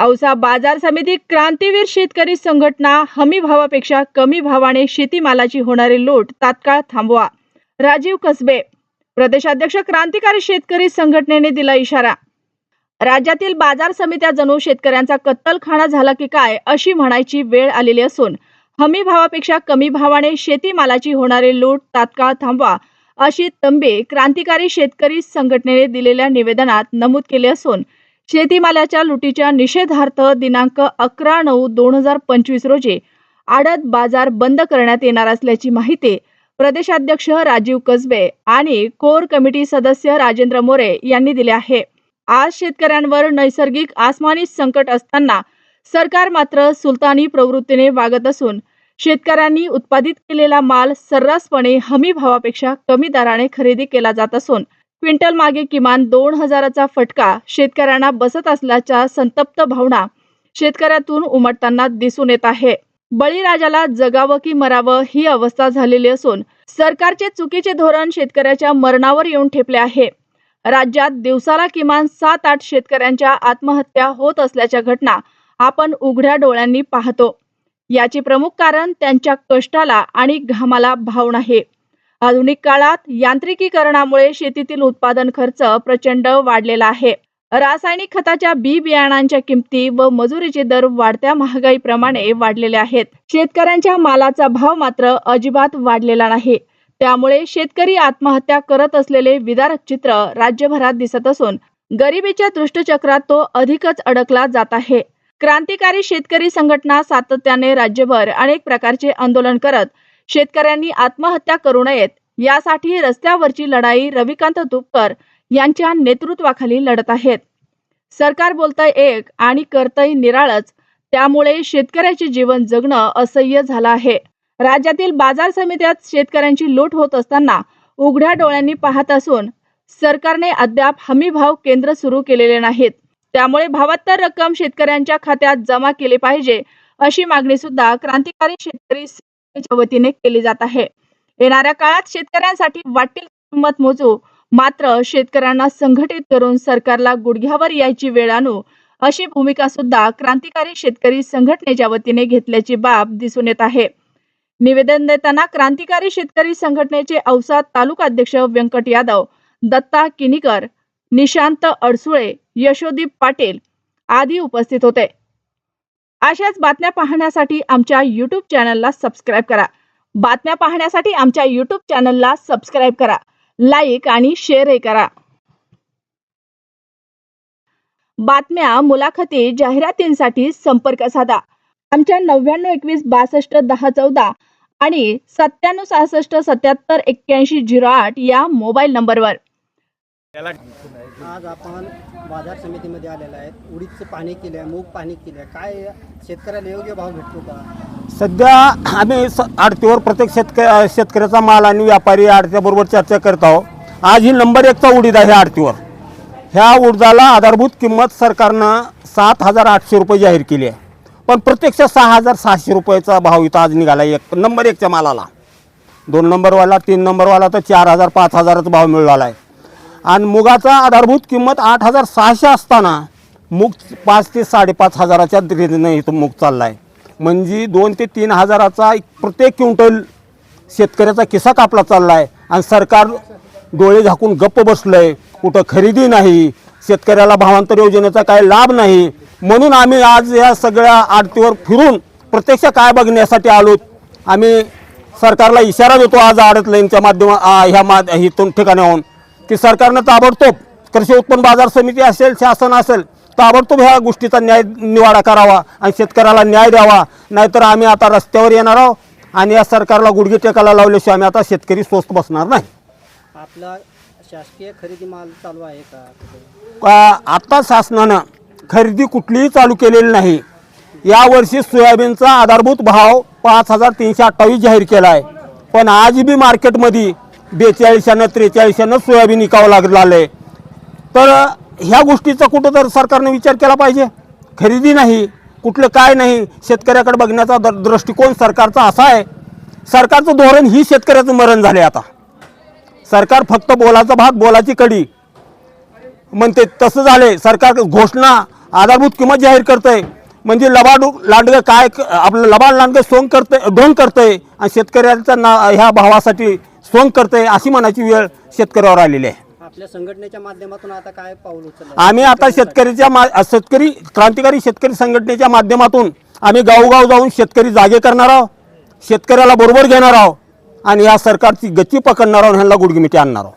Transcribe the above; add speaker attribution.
Speaker 1: औसा बाजार समिती क्रांतीवीर शेतकरी संघटना हमी भावापेक्षा कमी भावाने शेतीमालाची होणारी लूट तात्काळ थांबवा. राजीव कसबे प्रदेशाध्यक्ष क्रांतिकारी शेतकरी संघटनेने दिला इशारा. राज्यातील बाजार समित्या जणू शेतकऱ्यांचा कत्तलखाना झाला की काय अशी म्हणायची वेळ आलेली असून हमी भावापेक्षा कमी भावाने शेतीमालाची होणारी लूट तात्काळ थांबवा अशी तंबी क्रांतिकारी शेतकरी संघटनेने दिलेल्या निवेदनात नमूद केले असून शेतीमालाच्या लुटीच्या निषेधार्थ दिनांक अकरा नऊ दोन हजार पंचवीस रोजी आडत बाजार बंद करण्यात येणार असल्याची माहिती प्रदेशाध्यक्ष राजीव कसबे आणि कोर कमिटी सदस्य राजेंद्र मोरे यांनी दिले आहे. आज शेतकऱ्यांवर नैसर्गिक आसमानी संकट असताना सरकार मात्र सुलतानी प्रवृत्तीने वागत असून शेतकऱ्यांनी उत्पादित केलेला माल सर्रासपणे हमी भावापेक्षा कमी दराने खरेदी केला जात असून क्विंटल मागे किमान दोन हजाराचा फटका शेतकऱ्यांना बसत असल्याच्या संतप्त भावना शेतकऱ्यातून उमटताना दिसून येत आहे. बळीराजाला जगावं की मरावं ही अवस्था झालेली असून सरकारचे चुकीचे धोरण शेतकऱ्याच्या मरणावर येऊन ठेपले आहे. राज्यात दिवसाला किमान सात आठ शेतकऱ्यांच्या आत्महत्या होत असल्याच्या घटना आपण उघड्या डोळ्यांनी पाहतो. याचे प्रमुख कारण त्यांच्या कष्टाला आणि घामाला भाव नाही आधुनिक काळात यांत्रिकीकरणामुळे शेतीतील उत्पादन खर्च प्रचंड वाढलेला आहे. रासायनिक खताच्या बी बियाणांच्या किमती व मजुरीचे दर वाढत्या महागाईप्रमाणे वाढलेले आहेत. शेतकऱ्यांच्या मालाचा भाव मात्र अजिबात वाढलेला नाही. त्यामुळे शेतकरी आत्महत्या करत असलेले विदारक चित्र राज्यभरात दिसत असून गरिबीच्या दृष्टचक्रात तो अधिकच अडकला जात आहे. क्रांतिकारी शेतकरी संघटना सातत्याने राज्यभर अनेक प्रकारचे आंदोलन करत शेतकऱ्यांनी आत्महत्या करू नयेत. यासाठी रस्त्यावरची लढाई रविकांत तुपकर यांच्या नेतृत्वाखाली लढत आहेत. सरकार बोलतंय एक आणि करतंय निराळच. त्यामुळे शेतकऱ्याचे जीवन जगणं असह्य झालं आहे. राज्यातील बाजार समित्यात शेतकऱ्यांची लूट होत असताना उघड्या डोळ्यांनी पाहत असून सरकारने अद्याप हमी भाव केंद्र सुरू केलेले नाहीत. त्यामुळे भावात्तर रक्कम शेतकऱ्यांच्या खात्यात जमा केली पाहिजे अशी मागणी सुद्धा क्रांतिकारी शेतकरी संघटनेच्या वतीने केली जात आहे. येणाऱ्या काळात शेतकऱ्यांसाठी वाटेल किंमत मोजू. मात्र शेतकऱ्यांना संघटित करून सरकारला गुडघ्यावर यायची वेळ आणू. अशी भूमिका सुद्धा क्रांतिकारी शेतकरी संघटनेच्या वतीने घेतल्याची बाब दिसून येत आहे. निवेदन देताना क्रांतिकारी शेतकरी संघटनेचे औसा तालुका अध्यक्ष व्यंकट यादव दत्ता किनीकर निशांत अडसुळे यशोदीप पाटील आदी उपस्थित होते. अशाच बातम्या पाहण्यासाठी आमच्या युट्यूब चॅनलला सबस्क्राईब करा. बातम्या पाहण्यासाठी आमच्या युट्यूब चॅनलला सबस्क्राईब करा. लाईक आणि शेअरही करा. बातम्या मुलाखती जाहिरातींसाठी संपर्क साधा. आमच्या नव्याण्णव एकवीस बासष्ट दहा चौदा आणि सत्त्याण्णव सहासष्ट सत्याहत्तर एक्क्याऐंशी झिरो आठ या मोबाईल नंबरवर.
Speaker 2: आज आपण बाजार समितीमध्ये आलेला आहे उडीदचं पाणी केलं आहे मूग पाणी केलं आहे काय शेतकऱ्याला योग्य भाव भेटतो का?
Speaker 3: सध्या आम्ही स आडतीवर प्रत्येक शेतक शेतकऱ्याचा माल आणि व्यापारी आडत्याबरोबर चर्चा करत आहोत. आज ही नंबर एकचा उडीद आहे आडतीवर. ह्या उडदाला आधारभूत किंमत सरकारनं सात हजार आठशे रुपये जाहीर केली आहे. पण प्रत्यक्ष सहा हजार सहाशे रुपयाचा भाव इथं आज निघाला एक नंबर एकच्या मालाला. दोन नंबरवाला तीन नंबरवाला तर चार हजार पाच हजाराचा भाव मिळाला आहे. आणि मुगाचा आधारभूत किंमत आठ हजार सहाशे असताना मूग पाच ते साडेपाच हजाराच्या रेंजनं इथं मूग चालला आहे म्हणजे दोन ते तीन हजाराचा एक प्रत्येक क्विंटल शेतकऱ्याचा किस्सा कापला चालला आहे आणि सरकार डोळे झाकून गप्प बसलं आहे कुठं खरेदी नाही शेतकऱ्याला भावांतर योजनेचा काय लाभ नाही. म्हणून आम्ही आज या सगळ्या आडतीवर फिरून प्रत्यक्ष काय बघण्यासाठी आलो आम्ही सरकारला इशारा देतो आज आडत लाईनच्या माध्यमा ह्या मा इथून ठिकाणाहून. की सरकारनं ताबडतोब कृषी उत्पन्न बाजार समिती असेल शासन असेल ताबडतोब ह्या गोष्टीचा न्याय निवाडा करावा आणि शेतकऱ्याला न्याय द्यावा. नाहीतर आम्ही आता रस्त्यावर येणार आहोत आणि या सरकारला गुडघे टेकायला लावल्याशिवाय आम्ही आता शेतकरी स्वस्त बसणार नाही.
Speaker 2: आपला शासकीय खरेदी माल चालू आहे का?
Speaker 3: का आता शासनानं खरेदी कुठलीही चालू केलेली नाही. यावर्षी सोयाबीनचा आधारभूत भाव पाच हजार तीनशे अठ्ठावीस जाहीर केला आहे पण आज बी मार्केटमध्ये बेचाळीशानं त्रेचाळीशानं सोयाबीन विकावं लागलं आहे. तर ह्या गोष्टीचा कुठं तर सरकारनं विचार केला पाहिजे. खरेदी नाही कुठलं काय नाही शेतकऱ्याकडे बघण्याचा दर दृष्टिकोन सरकारचा असा आहे. सरकारचं धोरण ही शेतकऱ्याचं मरण झाले आता. सरकार फक्त बोलाचा भाग बोलाची कडी. म्हणते तसं झाले सरकार घोषणा आधारभूत किंमत जाहीर करतंय. म्हणजे लबाडू लांडगं काय क- आपलं लबाड लांडगं सोंग करतंय ढोंग करतंय. आणि शेतकऱ्याचा ना ह्या भावासाठी सोंग करतंय अशी मनाची वेळ शेतकऱ्यावर आलेली आहे.
Speaker 2: आपल्या संघटनेच्या माध्यमातून आता काय पाऊल उचललं?
Speaker 3: आम्ही आता शेतकरीच्या मा शेतकरी क्रांतिकारी शेतकरी संघटनेच्या माध्यमातून आम्ही गावोगाव जाऊन शेतकरी जागे करणार आहोत शेतकऱ्याला बरोबर घेणार आहोत आणि या सरकारची गच्ची पकडणार आहोत ह्यांना गुडगिमिटी आणणार आहोत.